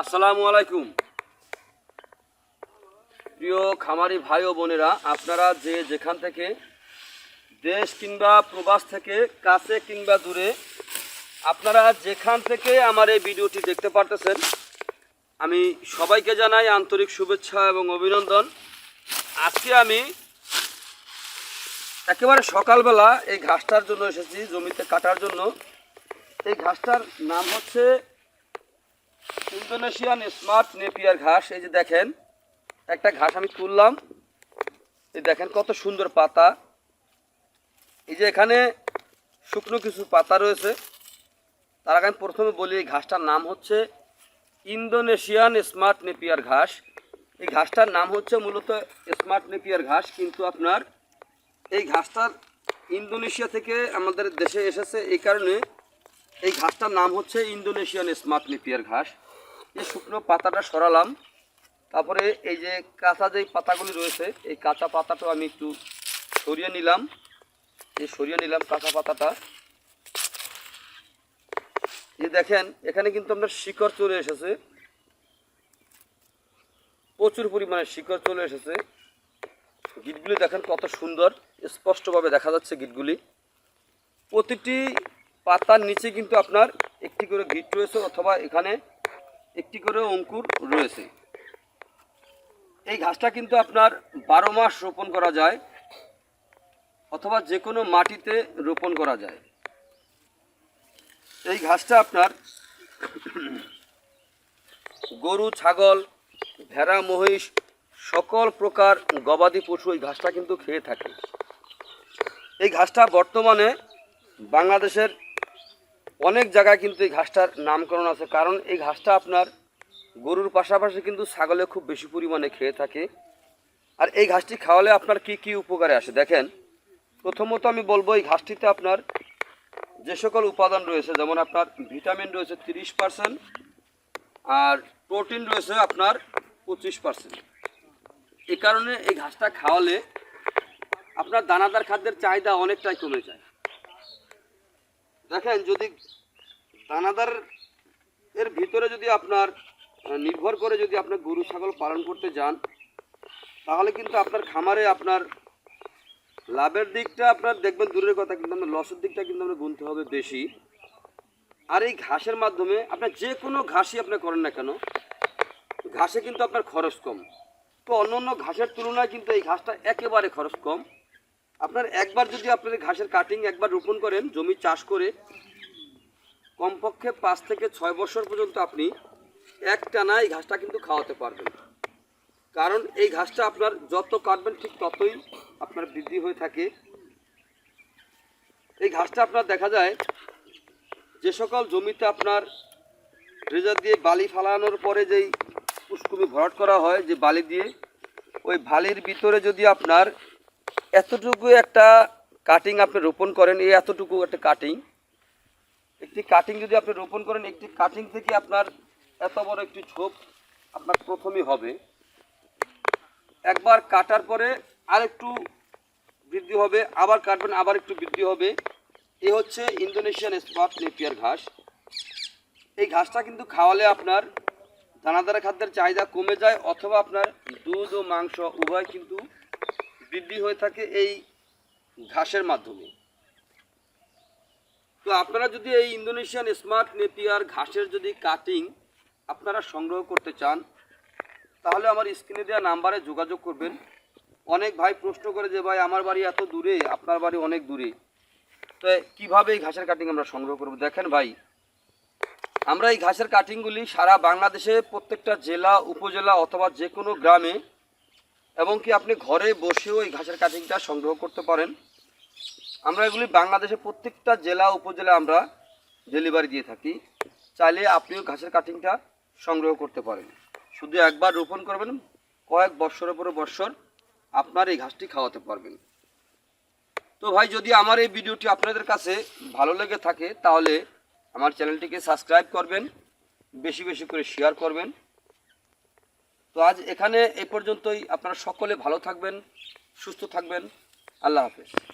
আসসালামু আলাইকুম। প্রিয় খামারি ভাই ও বোনেরা, আপনারা যে যেখান থেকে দেশ কিংবা প্রবাস থেকে কাছে কিংবা দূরে, আপনারা যেখান থেকে আমার এই ভিডিওটি দেখতে পারতেছেন, আমি সবাইকে জানাই আন্তরিক শুভেচ্ছা এবং অভিনন্দন। আজকে আমি একেবারে সকালবেলা এই ঘাসটার জন্য এসেছি, জমিতে কাটার জন্য। এই ঘাসটার নাম হচ্ছে ইন্দোনেশিয়ান স্মার্ট নেপিয়ার ঘাস, এই যে দেখেন, একটা ঘাস আমি তুললাম। এই দেখেন কত সুন্দর পাতা। এই যে এখানে শুকনো কিছু পাতা রয়েছে। তার আগে আমি প্রথমে বলি, এই ঘাসটার নাম হচ্ছে ইন্দোনেশিয়ান স্মার্ট নেপিয়ার ঘাস। এই ঘাসটার নাম হচ্ছে মূলত স্মার্ট নেপিয়ার ঘাস, কিন্তু আপনার এই ঘাসটার ইন্দোনেশিয়া থেকে আমাদের দেশে এসেছে এই কারণে এই ঘাসটার নাম হচ্ছে ইন্দোনেশিয়ান স্মার্ট নেপিয়ার ঘাস। এই শুকনো পাতাটা সরালাম। তারপরে এই যে কাঁচা যেই পাতাগুলি রয়েছে, এই কাঁচা পাতাটাও আমি একটু সরিয়ে নিলাম। এই সরিয়ে নিলাম কাঁচা পাতাটা। এই দেখেন, এখানে কিন্তু আপনার শিকড় চলে এসেছে। প্রচুর পরিমাণে শিকড় চলে এসেছে। গিটগুলি দেখেন কত সুন্দর, স্পষ্টভাবে দেখা যাচ্ছে গিটগুলি। প্রতিটি পাতার নিচে কিন্তু আপনার একটি করে গিট রয়েছে অথবা এখানে একটি করে অঙ্কুর রয়েছে। এই ঘাসটা কিন্তু আপনার বারো মাস রোপণ করা যায়, অথবা যে কোনো মাটিতে রোপণ করা যায়। এই ঘাসটা আপনার গরু, ছাগল, ভেড়া, মহিষ, সকল প্রকার গবাদি পশু এই ঘাসটা কিন্তু খেয়ে থাকে। এই ঘাসটা বর্তমানে বাংলাদেশের অনেক জায়গায় কিন্তু এই ঘাসটার নামকরণ আছে। কারণ এই ঘাসটা আপনার গরুর পাশাপাশি কিন্তু ছাগলে খুব বেশি পরিমাণে খেয়ে থাকে। আর এই ঘাসটি খাওয়ালে আপনার কি কি উপকারে আসে? দেখেন, প্রথমত আমি বলব এই ঘাসটিতে আপনার যে সকল উপাদান রয়েছে, যেমন আপনার ভিটামিন রয়েছে তিরিশ পার্সেন্ট আর প্রোটিন রয়েছে আপনার পঁচিশ পার্সেন্ট এই কারণে এই ঘাসটা খাওয়ালে আপনার দানাদার খাদ্যের চাহিদা অনেকটাই কমে যায়। দেখেন, যদি দানাদার এর ভিতরে যদি আপনার নির্ভর করে যদি আপনার গরু, ছাগল পালন করতে যান, তাহলে কিন্তু আপনার খামারে আপনার লাভের দিকটা আপনার দেখবেন দূরের কথা, কিন্তু আপনার লসের দিকটা কিন্তু আপনার গুনতে হবে বেশি। আর এই ঘাসের মাধ্যমে আপনার যে কোনো ঘাসই আপনি করেন না কেন, ঘাসে কিন্তু আপনার খরচ কম। তো অন্য অন্য ঘাসের তুলনায় কিন্তু এই ঘাসটা একেবারে খরচ কম। আপনার একবার যদি আপনার ঘাসের কাটিং একবার রোপণ করেন, জমি চাষ করে, কমপক্ষে পাঁচ থেকে ছয় বছর পর্যন্ত আপনি এক টানা এই ঘাসটা কিন্তু খাওয়াতে পারবেন। কারণ এই ঘাসটা আপনার যত কাটবেন ঠিক ততই আপনার বৃদ্ধি হয়ে থাকে। এই ঘাসটা আপনার দেখা যায়, যে সকল জমিতে আপনার রেজার দিয়ে বালি ফালানোর পরে যেই পুষ্কুমি ভরাট করা হয়, যে বালি দিয়ে, ওই বালির ভিতরে যদি আপনার এতটুকু একটা কাটিং আপনি রোপণ করেন, এই এতটুকু একটা কাটিং একটি কাটিং যদি আপনি রোপণ করেন, একটি কাটিং থেকে আপনার এত বড় একটি ঝোপ আপনার প্রথমেই হবে। একবার কাটার পরে আর একটু বৃদ্ধি হবে, আবার কাটবেন, আবার একটু বৃদ্ধি হবে। এ হচ্ছে ইন্দোনেশিয়ান স্পট নেপিয়ার ঘাস। এই ঘাসটা কিন্তু খাওয়ালে আপনার দানাদার খাদ্যের চাহিদা কমে যায়, অথবা আপনার দুধ ও মাংস উভয় কিন্তু বৃদ্ধি হয়ে থাকে এই ঘাসের মাধ্যমে। তো আপনারা যদি এই ইন্দোনেশিয়ান স্মার্ট নেপিয়ার ঘাসের যদি কাটিং আপনারা সংগ্রহ করতে চান, তাহলে আমার স্ক্রিনে দেওয়া নাম্বারে যোগাযোগ করবেন। অনেক ভাই প্রশ্ন করে যে, ভাই, আমার বাড়ি এত দূরে, আপনার বাড়ি অনেক দূরে। তো কীভাবে এই ঘাসের কাটিং আমরা সংগ্রহ করব? দেখেন ভাই, আমরা এই ঘাসের কাটিংগুলি সারা বাংলাদেশে প্রত্যেকটা জেলা, উপজেলা অথবা যে কোনো গ্রামে এবং কি আপনি ঘরে বসেও এই ঘাসের কাটিংটা সংগ্রহ করতে পারেন। আমরা এগুলি বাংলাদেশের প্রত্যেকটা জেলা, উপজেলা আমরা ডেলিভারি দিয়ে থাকি। চাইলে আপনিও ঘাসের কাটিংটা সংগ্রহ করতে পারেন। শুধু একবার রোপণ করবেন, কয়েক বৎসরের পরে বৎসর আপনার এই ঘাসটি খাওয়াতে পারবেন। তো ভাই, যদি আমার এই ভিডিওটি আপনাদের কাছে ভালো লেগে থাকে, তাহলে আমার চ্যানেলটিকে সাবস্ক্রাইব করবেন, বেশি বেশি করে শেয়ার করবেন। তো আজ এখানে এ পর্যন্তই। আপনারা সকলে ভালো থাকবেন সুস্থ থাকবেন। আল্লাহ হাফেজ।